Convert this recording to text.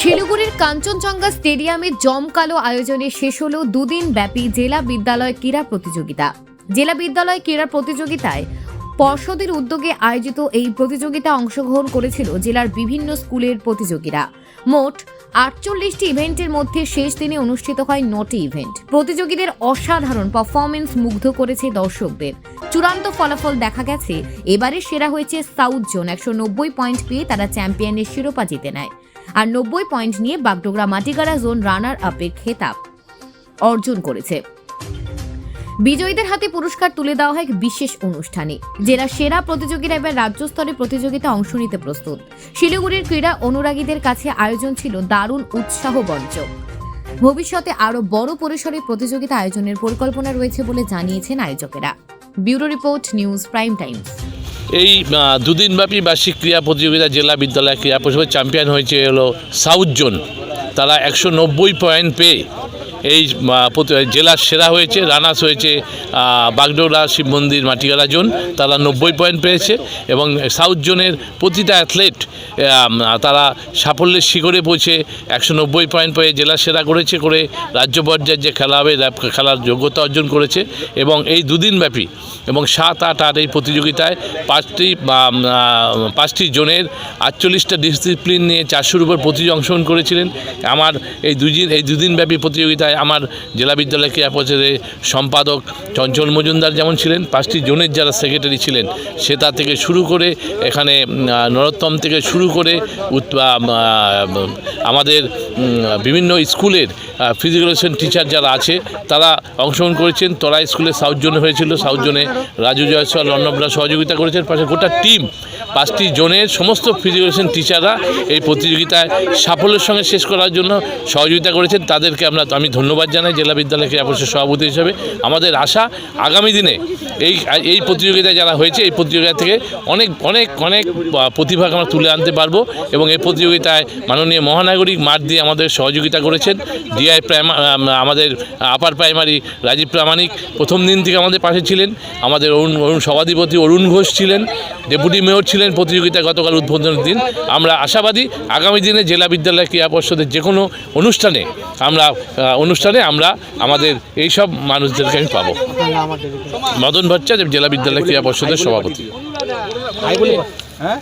শিলিগুড়ির কাঞ্চনজঙ্ঘা স্টেডিয়ামে জমকালো আয়োজনে শেষ হল দুদিন ব্যাপী জেলা বিদ্যালয় ক্রীড়া প্রতিযোগিতা। জেলা বিদ্যালয় ক্রীড়া প্রতিযোগিতায় পর্ষদের উদ্যোগে আয়োজিত এই প্রতিযোগিতা অংশগ্রহণ করেছিল জেলার বিভিন্ন স্কুলের প্রতিযোগীরা। মোট আটচল্লিশটি ইভেন্টের মধ্যে শেষ দিনে অনুষ্ঠিত হয় নটি ইভেন্ট। প্রতিযোগীদের অসাধারণ পারফরমেন্স মুগ্ধ করেছে দর্শকদের। চূড়ান্ত ফলাফল দেখা গেছে। এবারে সেরা হয়েছে সাউথ জোন। একশো নব্বই পয়েন্ট পেয়ে তারা চ্যাম্পিয়নের শিরোপা জিতে নেয়। আর নব্বই পয়েন্ট নিয়ে বাগডোগরা মাটিগাড়া জোন রানার আপের খেতাব অর্জন করেছে। বিজয়ীদের হাতে পুরস্কার তুলে দেওয়া হয় এক বিশেষ অনুষ্ঠানে। জেলা সেরা প্রতিযোগীরা এবার রাজ্য স্তরে প্রতিযোগিতা অংশ নিতে প্রস্তুত। শিলিগুড়ির ক্রীড়া অনুরাগীদের কাছে আয়োজন ছিল দারুণ উৎসাহ বঞ্চক ভবিষ্যতে আরও বড় পরিসরে প্রতিযোগিতা আয়োজনের পরিকল্পনা রয়েছে বলে জানিয়েছেন আয়োজকেরা। Bureau report News Prime Times. এই দুদিনব্যাপী বার্ষিক ক্রীড়া প্রতিযোগিতা জেলা বিদ্যালয় ক্রীড়া পরিষদের চ্যাম্পিয়ন হয়েছে হলো সাউথ জোন তারা একশো নব্বই পয়েন্ট পেয়ে এই জেলার সেরা হয়েছে রানার্স হয়েছে বাগডোরা শিব মন্দির, মাটিগালা জোন, তারা নব্বই পয়েন্ট পেয়েছে এবং সাউথ জোনের প্রতিটা অ্যাথলেট তারা সাফল্যের শিখরে পৌঁছে একশো নব্বই পয়েন্ট পেয়ে জেলা সেরা করেছে করে রাজ্য পর্যায়ের যে খেলা হবে খেলার যোগ্যতা অর্জন করেছে এবং এই দুদিনব্যাপী এবং সাত, আট আট এই প্রতিযোগিতায় পাঁচটি পাঁচটি জোনের আটচল্লিশটা ডিসিপ্লিন নিয়ে চারশোর উপর প্রতিযোগী অংশগ্রহণ করেছিলেন। আমার এই দুদিন এই দুদিন ব্যাপী দুদিনব্যাপী প্রতিযোগিতায় আমার জেলা বিদ্যালয় ক্রীড়া পরিষদের সম্পাদক চঞ্চল মজুমদার যেমন ছিলেন, পাঁচটি জোনের যারা সেক্রেটারি ছিলেন সে তার থেকে শুরু করে এখানে নরোত্তম থেকে শুরু করে আমাদের বিভিন্ন স্কুলের ফিজিক্যাল টিচার যারা আছে, তারা অংশগ্রহণ করেছেন। তোরা স্কুলে সাউথ জোনে হয়েছিল, সাউথ জোনে রাজু জয়সওয়াল অন্নবরা সহযোগিতা করেছেন। পাশে গোটা টিম পাঁচটি জোনের সমস্ত ফিজিক্যাল টিচাররা এই প্রতিযোগিতায় সাফল্যের সঙ্গে শেষ করার জন্য সহযোগিতা করেছেন। তাদেরকে আমরা, আমি ধন্যবাদ জানাই, জেলা বিদ্যালয় পরিষদের সভাপতি হিসেবে। আমাদের আশা, আগামী দিনে এই এই প্রতিযোগিতায় যারা হয়েছে, এই প্রতিযোগিতা থেকে অনেক অনেক অনেক প্রতিভাকে আমরা তুলে আনতে পারব এবং এই প্রতিযোগিতায় মাননীয় মহানাগরিক মাঠ দিয়ে আমাদের সহযোগিতা করেছেন। ডিআই প্রাইমা আমাদের আপার প্রাইমারি রাজীব প্রামাণিক প্রথম দিন থেকে আমাদের পাশে ছিলেন। আমাদের অরুণ অরুণ সভাধিপতি অরুণ ঘোষ ছিলেন। ডেপুটি মেয়র ছিলেন। প্রতিযোগিতা গতকাল উদ্বোধনের দিন। আমরা আশাবাদী আগামী দিনে জেলা বিদ্যালয় ক্রীড়া পর্ষদের যে কোনো অনুষ্ঠানে আমরা অনুষ্ঠানে আমরা আমাদের এই সব মানুষদেরকে আমি পাবো। মদন ভট্টাচার্য জেলা বিদ্যালয় ক্রীড়া পর্ষদের সভাপতি। হ্যাঁ?